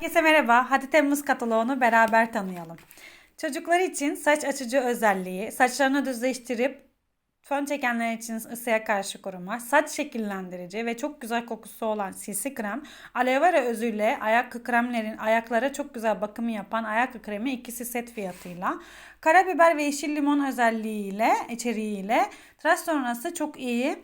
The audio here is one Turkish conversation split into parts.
Herkese merhaba. Hadi Temmuz kataloğunu beraber tanıyalım. Çocuklar için saç açıcı özelliği, saçlarını düzleştirip fön çekenler için ısıya karşı koruma, saç şekillendirici ve çok güzel kokusu olan sisi krem, aloe vera özüyle ayak kremlerin ayaklara çok güzel bakımı yapan ayak kremi ikisi set fiyatıyla, karabiber ve yeşil limon özelliğiyle, içeriğiyle tıraş sonrası çok iyi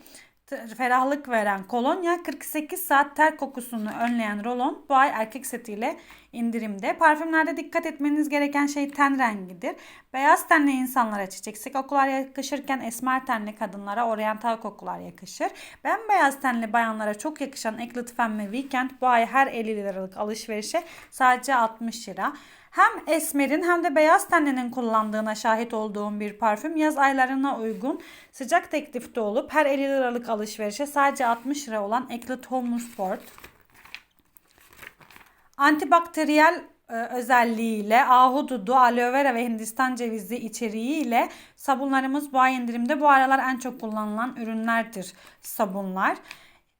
ferahlık veren kolonya 48 saat ter kokusunu önleyen rolon bu ay erkek setiyle indirimde. Parfümlerde dikkat etmeniz gereken şey ten rengidir. Beyaz tenli insanlara çiçeksi kokular yakışırken esmer tenli kadınlara oryantal kokular yakışır. Bembeyaz tenli bayanlara çok yakışan Eclat Femme Weekend bu ay her 50 liralık alışverişe sadece 60 lira. Hem esmerin hem de beyaz tenlinin kullandığına şahit olduğum bir parfüm yaz aylarına uygun sıcak teklifte olup her 50 liralık alışverişe sadece 60 lira olan Eclat Home Sport. Antibakteriyel e, özelliğiyle ahududu, aloe vera ve hindistan cevizi içeriğiyle sabunlarımız bu ay indirimde. Bu aralar en çok kullanılan ürünlerdir sabunlar.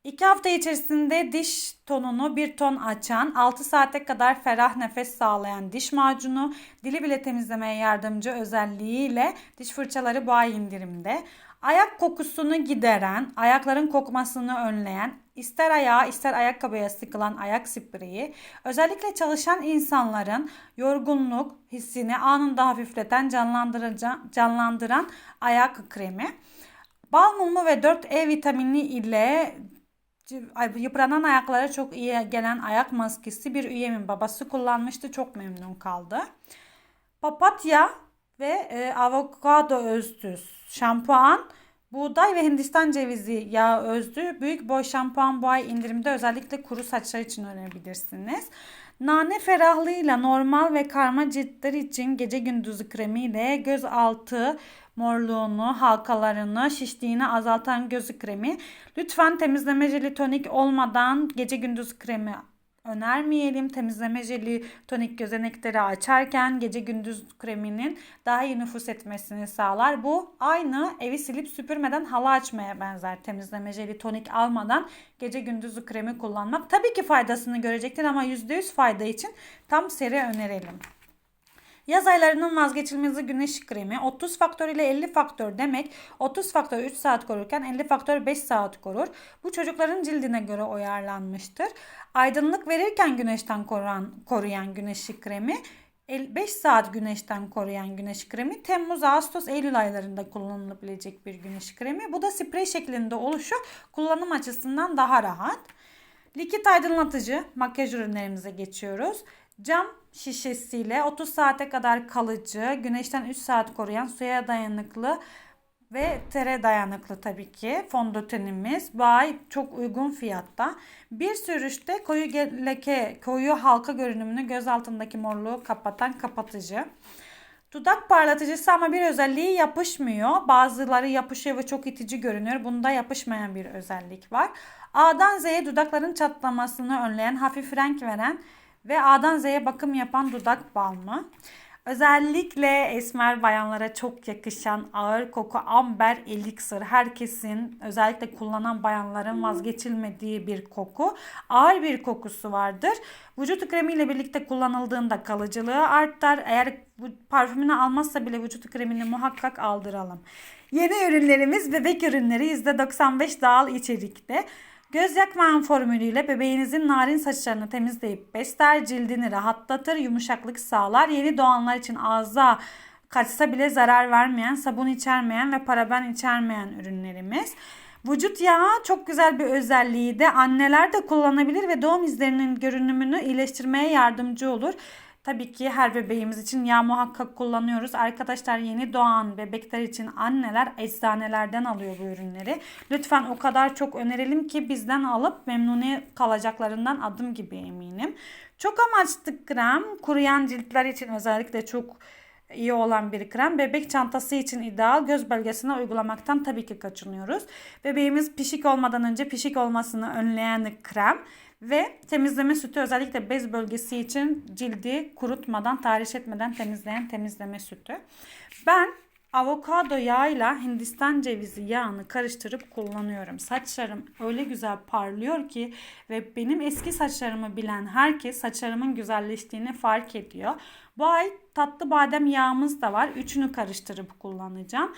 2 hafta içerisinde diş tonunu bir ton açan, 6 saate kadar ferah nefes sağlayan diş macunu, dili bile temizlemeye yardımcı özelliğiyle diş fırçaları bu ay indirimde. Ayak kokusunu gideren, ayakların kokmasını önleyen, ister ayağa ister ayakkabıya sıkılan ayak spreyi, özellikle çalışan insanların yorgunluk hissini anında hafifleten, canlandıran ayak kremi. Bal mumu ve 4E vitamini ile yıpranan ayaklara çok iyi gelen ayak maskesi bir üyemin babası kullanmıştı. Çok memnun kaldı. Papatya ve e, avokado özlü şampuan, buğday ve hindistan cevizi yağı özlü büyük boy şampuan bu ay indirimde özellikle kuru saçlar için önerebilirsiniz. Nane ferahlığıyla normal ve karma ciltler için gece gündüzü kremiyle göz altı morluğunu, halkalarını, şişliğini azaltan göz kremi. Lütfen temizleme jeli tonik olmadan gece gündüz kremi önermeyelim. Temizleme jeli tonik gözenekleri açarken gece gündüz kreminin daha iyi nüfus etmesini sağlar. Bu aynı evi silip süpürmeden halı açmaya benzer. Temizleme jeli tonik almadan gece gündüz kremi kullanmak. Tabii ki faydasını görecektir ama %100 fayda için tam seri önerelim. Yaz aylarının vazgeçilmezi güneş kremi 30 faktör ile 50 faktör demek 30 faktör 3 saat korurken 50 faktör 5 saat korur. Bu çocukların cildine göre uyarlanmıştır. Aydınlık verirken güneşten koruyan, koruyan güneş kremi 5 saat güneşten koruyan güneş kremi Temmuz, Ağustos, Eylül aylarında kullanılabilecek bir güneş kremi. Bu da sprey şeklinde oluşu kullanım açısından daha rahat. Likit aydınlatıcı makyaj ürünlerimize geçiyoruz. Cam şişesiyle 30 saate kadar kalıcı, güneşten 3 saat koruyan, suya dayanıklı ve tere dayanıklı tabii ki fondötenimiz. Bu ay çok uygun fiyatta. Bir sürüşte koyu leke, koyu halka görünümünü göz altındaki morluğu kapatan kapatıcı. Dudak parlatıcısı ama bir özelliği yapışmıyor. Bazıları yapışıyor ve çok itici görünüyor. Bunda yapışmayan bir özellik var. A'dan Z'ye dudakların çatlamasını önleyen, hafif renk veren ve A'dan Z'ye bakım yapan dudak balmı. Özellikle esmer bayanlara çok yakışan ağır koku amber elixir. Herkesin özellikle kullanan bayanların vazgeçilmediği bir koku. Ağır bir kokusu vardır. Vücut kremiyle birlikte kullanıldığında kalıcılığı artar. Eğer bu parfümünü almazsa bile vücut kremini muhakkak aldıralım. Yeni ürünlerimiz bebek ürünleri %95 doğal içerikte. Göz yakmayan formülüyle bebeğinizin narin saçlarını temizleyip besler, cildini rahatlatır, yumuşaklık sağlar. Yeni doğanlar için ağza kaçsa bile zarar vermeyen, sabun içermeyen ve paraben içermeyen ürünlerimiz. Vücut yağı çok güzel bir özelliği de anneler de kullanabilir ve doğum izlerinin görünümünü iyileştirmeye yardımcı olur. Tabii ki her bebeğimiz için yağ muhakkak kullanıyoruz. Arkadaşlar yeni doğan bebekler için anneler eczanelerden alıyor bu ürünleri. Lütfen o kadar çok önerelim ki bizden alıp memnuni kalacaklarından adım gibi eminim. Çok amaçlı krem kuruyan ciltler için özellikle çok iyi olan bir krem. Bebek çantası için ideal. Göz bölgesine uygulamaktan tabii ki kaçınıyoruz. Bebeğimiz pişik olmadan önce pişik olmasını önleyen krem. Ve temizleme sütü özellikle bez bölgesi için cildi kurutmadan, tahriş etmeden temizleyen temizleme sütü. Ben Avokado yağıyla Hindistan cevizi yağını karıştırıp kullanıyorum. Saçlarım öyle güzel parlıyor ki ve benim eski saçlarımı bilen herkes saçlarımın güzelleştiğini fark ediyor. Bu ay tatlı badem yağımız da var. Üçünü karıştırıp kullanacağım.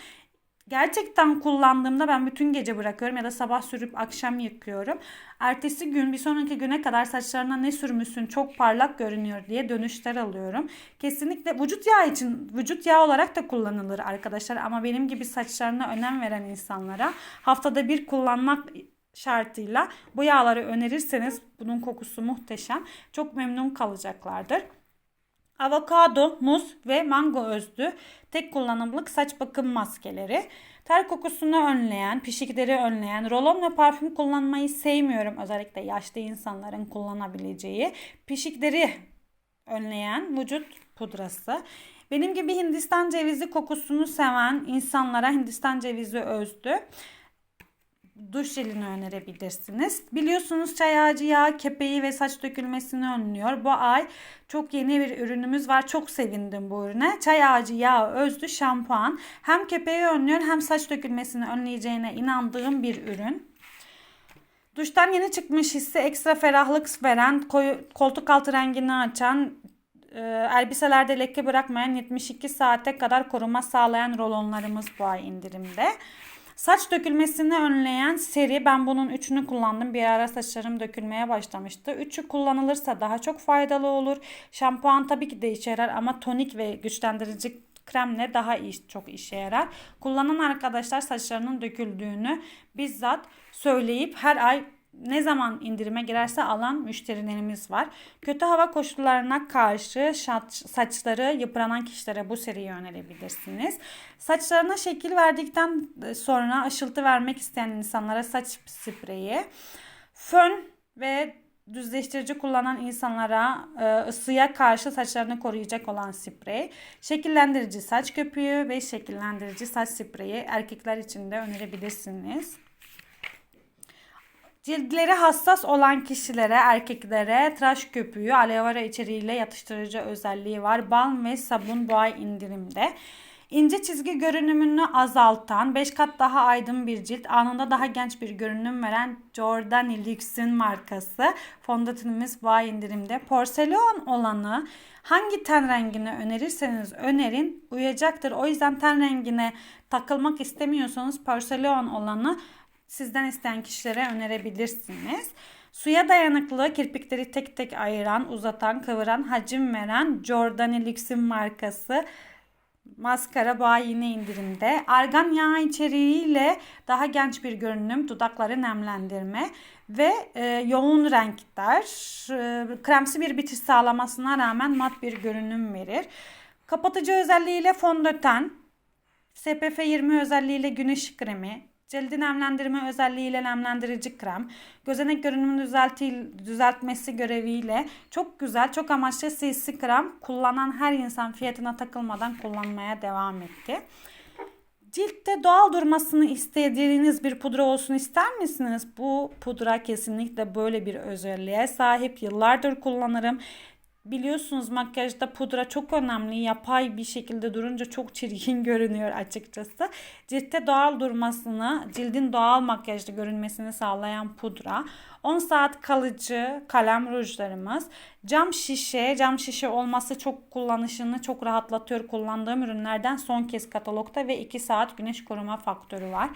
Gerçekten kullandığımda ben bütün gece bırakıyorum ya da sabah sürüp akşam yıkıyorum. Ertesi gün bir sonraki güne kadar saçlarına ne sürmüşsün çok parlak görünüyor diye dönüşler alıyorum. Kesinlikle vücut yağı için vücut yağı olarak da kullanılır arkadaşlar ama benim gibi saçlarına önem veren insanlara haftada bir kullanmak şartıyla bu yağları önerirseniz bunun kokusu muhteşem. Çok memnun kalacaklardır. Avokado, muz ve mango özlü tek kullanımlık saç bakım maskeleri. Ter kokusunu önleyen, pişikleri önleyen, rolon ve parfüm kullanmayı sevmiyorum. Özellikle yaşlı insanların kullanabileceği pişikleri önleyen vücut pudrası. Benim gibi Hindistan cevizi kokusunu seven insanlara Hindistan cevizi özlü duş jelini önerebilirsiniz. Biliyorsunuz çay ağacı yağı kepeği ve saç dökülmesini önlüyor. Bu ay çok yeni bir ürünümüz var. Çok sevindim bu ürüne. Çay ağacı yağı özlü şampuan. Hem kepeği önlüyor hem saç dökülmesini önleyeceğine inandığım bir ürün. Duştan yeni çıkmış hissi ekstra ferahlık veren, koltuk altı rengini açan, e, elbiselerde leke bırakmayan 72 saate kadar koruma sağlayan rolonlarımız bu ay indirimde. Saç dökülmesini önleyen seri ben bunun üçünü kullandım. Bir ara saçlarım dökülmeye başlamıştı. Üçü kullanılırsa daha çok faydalı olur. Şampuan tabii ki de işe yarar ama tonik ve güçlendirici kremle daha iyi çok işe yarar. Kullanan arkadaşlar saçlarının döküldüğünü bizzat söyleyip her ay ne zaman indirime girerse alan müşterilerimiz var. Kötü hava koşullarına karşı saçları yıpranan kişilere bu seriyi önerebilirsiniz. Saçlarına şekil verdikten sonra aşıltı vermek isteyen insanlara saç spreyi, fön ve düzleştirici kullanan insanlara e, ısıya karşı saçlarını koruyacak olan sprey, şekillendirici saç köpüğü ve şekillendirici saç spreyi erkekler için de önerebilirsiniz. Cildleri hassas olan kişilere, erkeklere tıraş köpüğü, aloe vera içeriğiyle yatıştırıcı özelliği var. Balm ve sabun bu ay indirimde. İnce çizgi görünümünü azaltan, 5 kat daha aydın bir cilt, anında daha genç bir görünüm veren Giordani Luxe'ün markası fondötenimiz bu ay indirimde. Porselen olanı hangi ten rengini önerirseniz önerin uyacaktır. O yüzden ten rengine takılmak istemiyorsanız porselen olanı sizden isteyen kişilere önerebilirsiniz. Suya dayanıklı, kirpikleri tek tek ayıran, uzatan, kıvıran, hacim veren Giordani Luxe'in markası maskara bağ yine indirimde. Argan yağı içeriğiyle daha genç bir görünüm, dudakları nemlendirme ve e, yoğun renkler, e, kremsi bir bitiş sağlamasına rağmen mat bir görünüm verir. Kapatıcı özelliğiyle fondöten, SPF 20 özelliğiyle güneş kremi, Cildi nemlendirme özelliğiyle nemlendirici krem, gözenek görünümünü düzelti, düzeltmesi göreviyle çok güzel, çok amaçlı CC krem kullanan her insan fiyatına takılmadan kullanmaya devam etti. Ciltte doğal durmasını istediğiniz bir pudra olsun ister misiniz? Bu pudra kesinlikle böyle bir özelliğe sahip. Yıllardır kullanırım. Biliyorsunuz makyajda pudra çok önemli. Yapay bir şekilde durunca çok çirkin görünüyor açıkçası. Ciltte doğal durmasını, cildin doğal makyajlı görünmesini sağlayan pudra. 10 saat kalıcı kalem rujlarımız. Cam şişe, cam şişe olması çok kullanışını çok rahatlatıyor. Kullandığım ürünlerden son kez katalogda ve 2 saat güneş koruma faktörü var.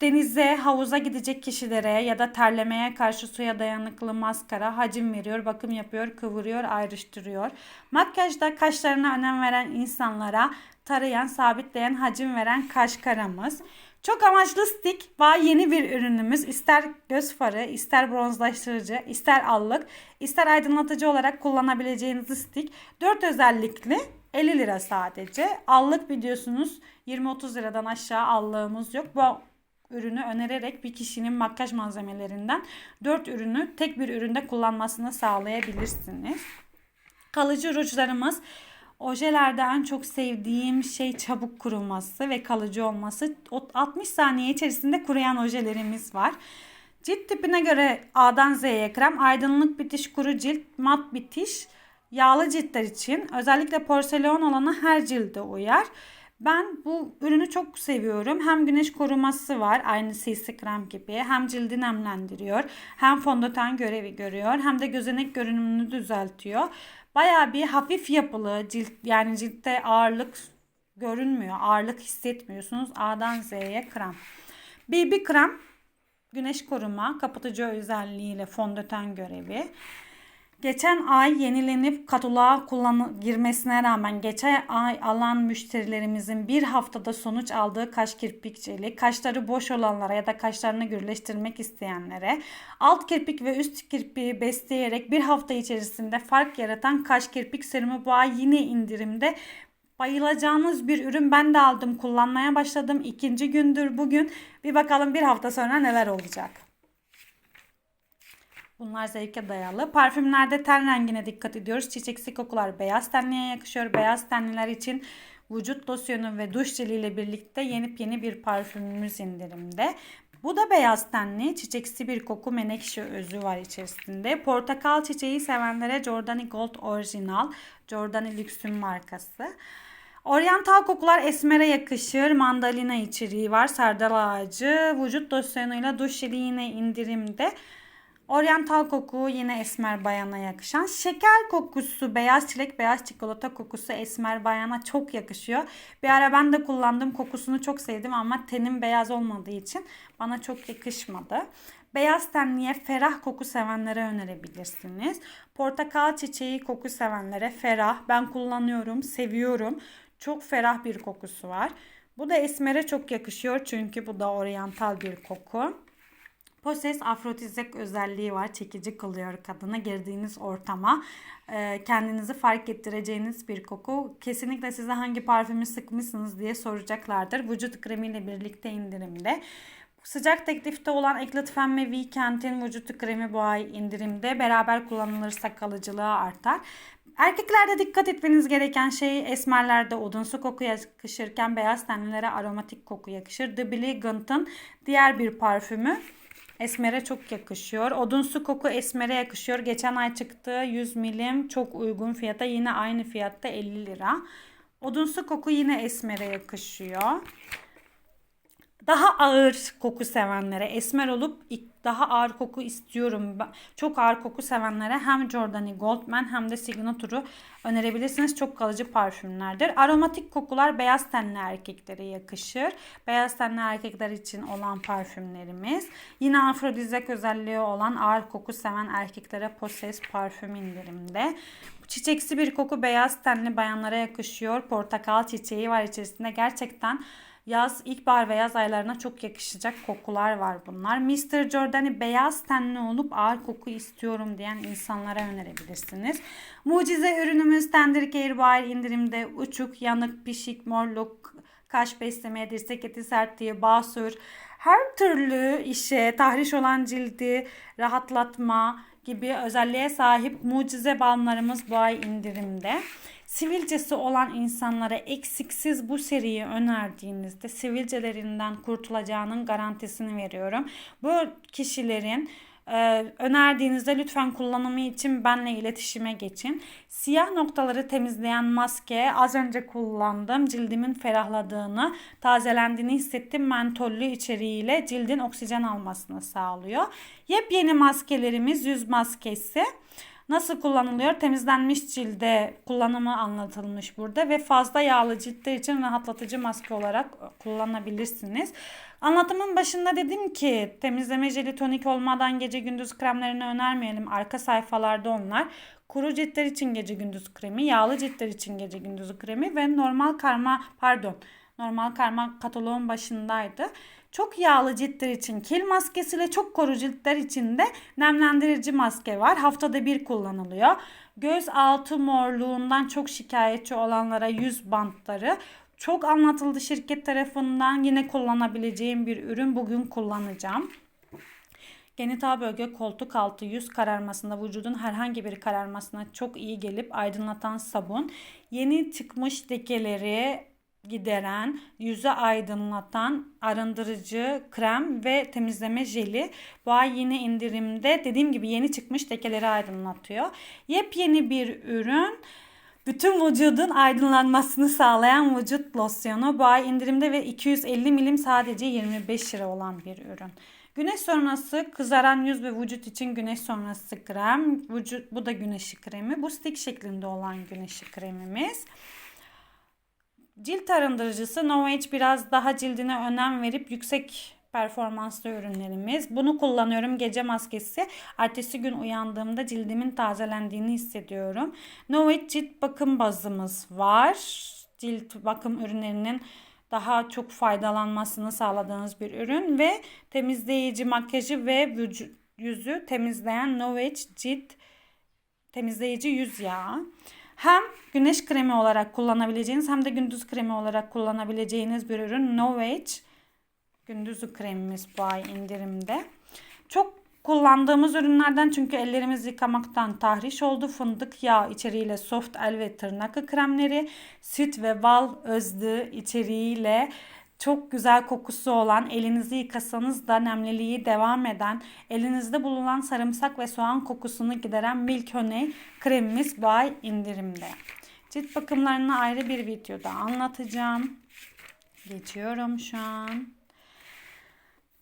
Denize, havuza gidecek kişilere ya da terlemeye karşı suya dayanıklı maskara hacim veriyor, bakım yapıyor, kıvırıyor, ayrıştırıyor. Makyajda kaşlarına önem veren insanlara tarayan, sabitleyen, hacim veren kaş karamız. Çok amaçlı stick var yeni bir ürünümüz. İster göz farı, ister bronzlaştırıcı, ister allık, ister aydınlatıcı olarak kullanabileceğiniz stick. 4 özellikli 50 lira sadece. Allık biliyorsunuz 20-30 liradan aşağı allığımız yok. Bu ürünü önererek bir kişinin makyaj malzemelerinden 4 ürünü tek bir üründe kullanmasını sağlayabilirsiniz. Kalıcı rujlarımız Ojelerde en çok sevdiğim şey çabuk kuruması ve kalıcı olması. 60 saniye içerisinde kuruyan ojelerimiz var. Cilt tipine göre A'dan Z'ye krem, aydınlık bitiş, kuru cilt, mat bitiş, yağlı ciltler için özellikle porselen olanı her cilde uyar. Ben bu ürünü çok seviyorum. Hem güneş koruması var aynı CC krem gibi. Hem cildi nemlendiriyor. Hem fondöten görevi görüyor. Hem de gözenek görünümünü düzeltiyor. Baya bir hafif yapılı cilt yani ciltte ağırlık görünmüyor. Ağırlık hissetmiyorsunuz. A'dan Z'ye krem. BB krem güneş koruma, kapatıcı özelliğiyle fondöten görevi. Geçen ay yenilenip kataloğa kullanı girmesine rağmen geçen ay alan müşterilerimizin bir haftada sonuç aldığı kaş kirpik jeli, kaşları boş olanlara ya da kaşlarını gürleştirmek isteyenlere, alt kirpik ve üst kirpiği besleyerek bir hafta içerisinde fark yaratan kaş kirpik serumu bu ay yine indirimde. Bayılacağınız bir ürün ben de aldım kullanmaya başladım. İkinci gündür bugün. Bir bakalım bir hafta sonra neler olacak. Bunlar zevke dayalı. Parfümlerde ten rengine dikkat ediyoruz. Çiçeksi kokular beyaz tenliye yakışıyor. Beyaz tenliler için vücut losyonu ve duş jeliyle birlikte yeni bir parfümümüz indirimde. Bu da beyaz tenli, çiçeksi bir koku menekşe özü var içerisinde. Portakal çiçeği sevenlere Giordani Gold Original, Giordani Lux'ün markası. Oryantal kokular esmere yakışır. Mandalina içeriği var. Sardal ağacı. Vücut losyonuyla duş jeli yine indirimde. Oryantal koku yine esmer bayana yakışan. Şeker kokusu, beyaz çilek, beyaz çikolata kokusu esmer bayana çok yakışıyor. Bir ara ben de kullandım. Kokusunu çok sevdim ama tenim beyaz olmadığı için bana çok yakışmadı. Beyaz tenliye ferah koku sevenlere önerebilirsiniz. Portakal çiçeği koku sevenlere ferah. Ben kullanıyorum, seviyorum. Çok ferah bir kokusu var. Bu da esmere çok yakışıyor çünkü bu da oryantal bir koku. Poses afrodizyak özelliği var. Çekici kılıyor kadını girdiğiniz ortama. E, kendinizi fark ettireceğiniz bir koku. Kesinlikle size hangi parfümü sıkmışsınız diye soracaklardır. Vücut kremiyle birlikte indirimde. Sıcak teklifte olan Eclat Femme Weekend'in vücut kremi bu ay indirimde. Beraber kullanılırsa kalıcılığı artar. Erkeklerde dikkat etmeniz gereken şey esmerlerde odunsu koku yakışırken beyaz tenlilere aromatik koku yakışır. The Bligant'ın diğer bir parfümü. Esmer'e çok yakışıyor. Odunsu koku Esmer'e yakışıyor. Geçen ay çıktı 100 milim çok uygun fiyata. Yine aynı fiyatta 50 lira. Odunsu koku yine Esmer'e yakışıyor. Daha ağır koku sevenlere, esmer olup daha ağır koku istiyorum. Çok ağır koku sevenlere hem Giordani Goldman hem de Signature'u önerebilirsiniz. Çok kalıcı parfümlerdir. Aromatik kokular beyaz tenli erkeklere yakışır. Beyaz tenli erkekler için olan parfümlerimiz. Yine afrodizyak özelliği olan ağır koku seven erkeklere Poses parfüm indirimde. Çiçeksi bir koku beyaz tenli bayanlara yakışıyor. Portakal çiçeği var içerisinde. Gerçekten Yaz, ilkbahar ve yaz aylarına çok yakışacak kokular var bunlar. Mr. Giordani beyaz tenli olup ağır koku istiyorum diyen insanlara önerebilirsiniz. Mucize ürünümüz Tender Care Bar indirimde uçuk, yanık, pişik, morluk, kaş beslemeye, dirsek eti sertliği, basur, her türlü işe, tahriş olan cildi rahatlatma gibi özelliğe sahip mucize balmlarımız bu ay indirimde. Sivilcesi olan insanlara eksiksiz bu seriyi önerdiğinizde sivilcelerinden kurtulacağının garantisini veriyorum. Bu kişilerin ee, önerdiğinizde lütfen kullanımı için benle iletişime geçin. Siyah noktaları temizleyen maske az önce kullandım. Cildimin ferahladığını, tazelendiğini hissettim. Mentollü içeriğiyle cildin oksijen almasını sağlıyor. Yepyeni maskelerimiz yüz maskesi. Nasıl kullanılıyor? Temizlenmiş cilde kullanımı anlatılmış burada ve fazla yağlı ciltler için rahatlatıcı maske olarak kullanabilirsiniz. Anlatımın başında dedim ki temizleme jeli tonik olmadan gece gündüz kremlerini önermeyelim. Arka sayfalarda onlar. Kuru ciltler için gece gündüz kremi, yağlı ciltler için gece gündüz kremi ve normal karma pardon normal karma kataloğun başındaydı. Çok yağlı ciltler için kil maskesi ile çok koru ciltler için de nemlendirici maske var. Haftada bir kullanılıyor. Göz altı morluğundan çok şikayetçi olanlara yüz bantları çok anlatıldı şirket tarafından. Yine kullanabileceğim bir ürün bugün kullanacağım. Genital bölge koltuk altı yüz kararmasında vücudun herhangi bir kararmasına çok iyi gelip aydınlatan sabun. Yeni çıkmış lekeleri gideren, yüzü aydınlatan arındırıcı krem ve temizleme jeli. Bu ay yine indirimde dediğim gibi yeni çıkmış lekeleri aydınlatıyor. Yepyeni bir ürün. Bütün vücudun aydınlanmasını sağlayan vücut losyonu. Bu ay indirimde ve 250 milim sadece 25 lira olan bir ürün. Güneş sonrası kızaran yüz ve vücut için güneş sonrası krem. Vücut, bu da güneşi kremi. Bu stick şeklinde olan güneşi kremimiz. Cilt arındırıcısı No Age biraz daha cildine önem verip yüksek performanslı ürünlerimiz. Bunu kullanıyorum gece maskesi. Ertesi gün uyandığımda cildimin tazelendiğini hissediyorum. No Age cilt bakım bazımız var. Cilt bakım ürünlerinin daha çok faydalanmasını sağladığınız bir ürün ve temizleyici makyajı ve vücut, yüzü temizleyen No Age cilt temizleyici yüz yağı. Hem güneş kremi olarak kullanabileceğiniz hem de gündüz kremi olarak kullanabileceğiniz bir ürün No Age gündüz kremimiz bu ay indirimde. Çok kullandığımız ürünlerden çünkü ellerimiz yıkamaktan tahriş oldu. Fındık yağı içeriğiyle soft el ve tırnak kremleri, süt ve bal özlü içeriğiyle çok güzel kokusu olan, elinizi yıkasanız da nemliliği devam eden, elinizde bulunan sarımsak ve soğan kokusunu gideren Milk Honey kremimiz bu ay indirimde. Cilt bakımlarını ayrı bir videoda anlatacağım. Geçiyorum şu an.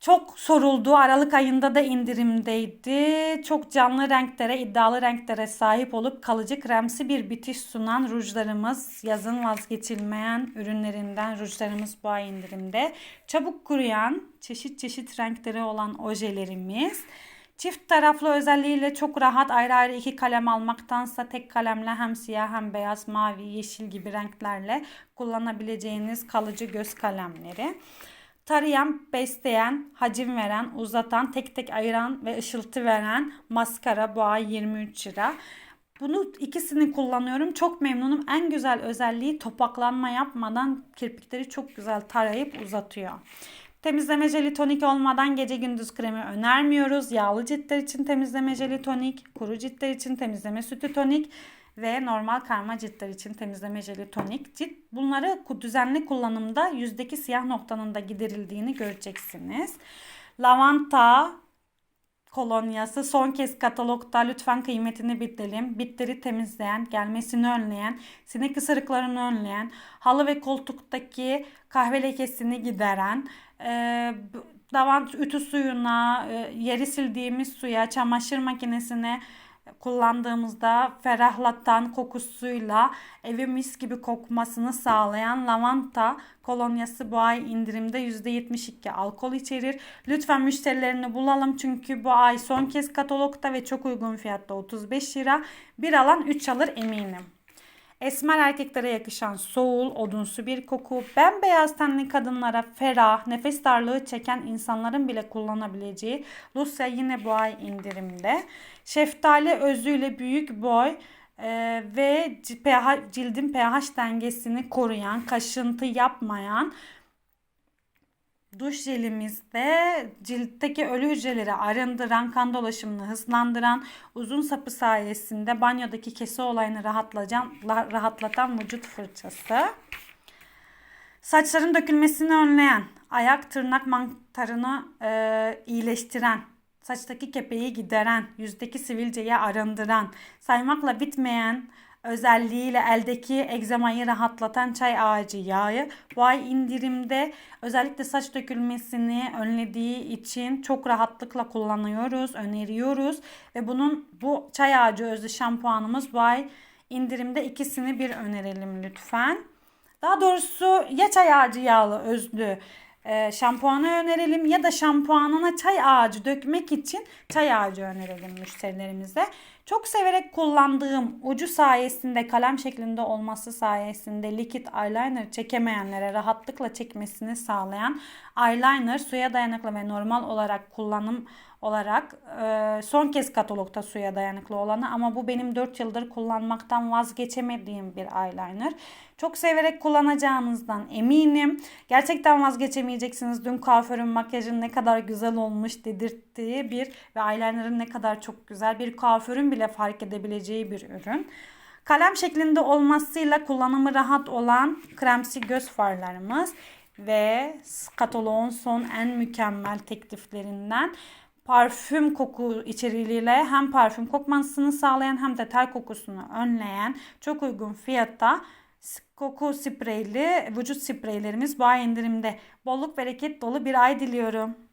Çok soruldu. Aralık ayında da indirimdeydi. Çok canlı renklere, iddialı renklere sahip olup kalıcı kremsi bir bitiş sunan rujlarımız. Yazın vazgeçilmeyen ürünlerinden rujlarımız bu ay indirimde. Çabuk kuruyan, çeşit çeşit renkleri olan ojelerimiz. Çift taraflı özelliğiyle çok rahat ayrı ayrı iki kalem almaktansa tek kalemle hem siyah hem beyaz, mavi, yeşil gibi renklerle kullanabileceğiniz kalıcı göz kalemleri. Tarayan, besleyen, hacim veren, uzatan, tek tek ayıran ve ışıltı veren maskara bu ay 23 lira. Bunu ikisini kullanıyorum. Çok memnunum. En güzel özelliği topaklanma yapmadan kirpikleri çok güzel tarayıp uzatıyor. Temizleme jeli tonik olmadan gece gündüz kremi önermiyoruz. Yağlı ciltler için temizleme jeli tonik, kuru ciltler için temizleme sütü tonik ve normal karma ciltler için temizleme jeli tonik. Cilt bunları düzenli kullanımda yüzdeki siyah noktanın da giderildiğini göreceksiniz. Lavanta kolonyası son kez katalogda lütfen kıymetini bilelim. Bitleri temizleyen, gelmesini önleyen, sinek ısırıklarını önleyen, halı ve koltuktaki kahve lekesini gideren, e, lavant ütü suyuna, e, yeri sildiğimiz suya, çamaşır makinesine kullandığımızda ferahlatan kokusuyla evi mis gibi kokmasını sağlayan lavanta kolonyası bu ay indirimde %72 alkol içerir. Lütfen müşterilerini bulalım çünkü bu ay son kez katalogda ve çok uygun fiyatta 35 lira. Bir alan 3 alır eminim. Esmer erkeklere yakışan soğul, odunsu bir koku, bembeyaz tenli kadınlara ferah, nefes darlığı çeken insanların bile kullanabileceği Lucia yine bu ay indirimde. Şeftali özüyle büyük boy e, ve pH, cildin pH dengesini koruyan, kaşıntı yapmayan duş jelimizde ciltteki ölü hücreleri arındıran, kan dolaşımını hızlandıran, uzun sapı sayesinde banyodaki kese olayını rahatlatan, vücut fırçası. Saçların dökülmesini önleyen, ayak tırnak mantarını e, iyileştiren, saçtaki kepeği gideren, yüzdeki sivilceyi arındıran, saymakla bitmeyen özelliğiyle eldeki egzamayı rahatlatan çay ağacı yağı bu ay indirimde özellikle saç dökülmesini önlediği için çok rahatlıkla kullanıyoruz, öneriyoruz ve bunun bu çay ağacı özlü şampuanımız bu ay indirimde ikisini bir önerelim lütfen. Daha doğrusu ya çay ağacı yağlı özlü e, şampuanı önerelim ya da şampuanına çay ağacı dökmek için çay ağacı önerelim müşterilerimize. Çok severek kullandığım ucu sayesinde kalem şeklinde olması sayesinde likit eyeliner çekemeyenlere rahatlıkla çekmesini sağlayan eyeliner suya dayanıklı ve normal olarak kullanım olarak e, son kez katalogda suya dayanıklı olanı ama bu benim 4 yıldır kullanmaktan vazgeçemediğim bir eyeliner. Çok severek kullanacağınızdan eminim. Gerçekten vazgeçemeyeceksiniz. Dün kuaförün makyajın ne kadar güzel olmuş dedirttiği bir ve eyeliner'ın ne kadar çok güzel bir kuaförün bile fark edebileceği bir ürün. Kalem şeklinde olmasıyla kullanımı rahat olan kremsi göz farlarımız ve kataloğun son en mükemmel tekliflerinden parfüm koku içeriğiyle hem parfüm kokmasını sağlayan hem de ter kokusunu önleyen çok uygun fiyatta koku spreyli vücut spreylerimiz bu ay indirimde. Bolluk bereket dolu bir ay diliyorum.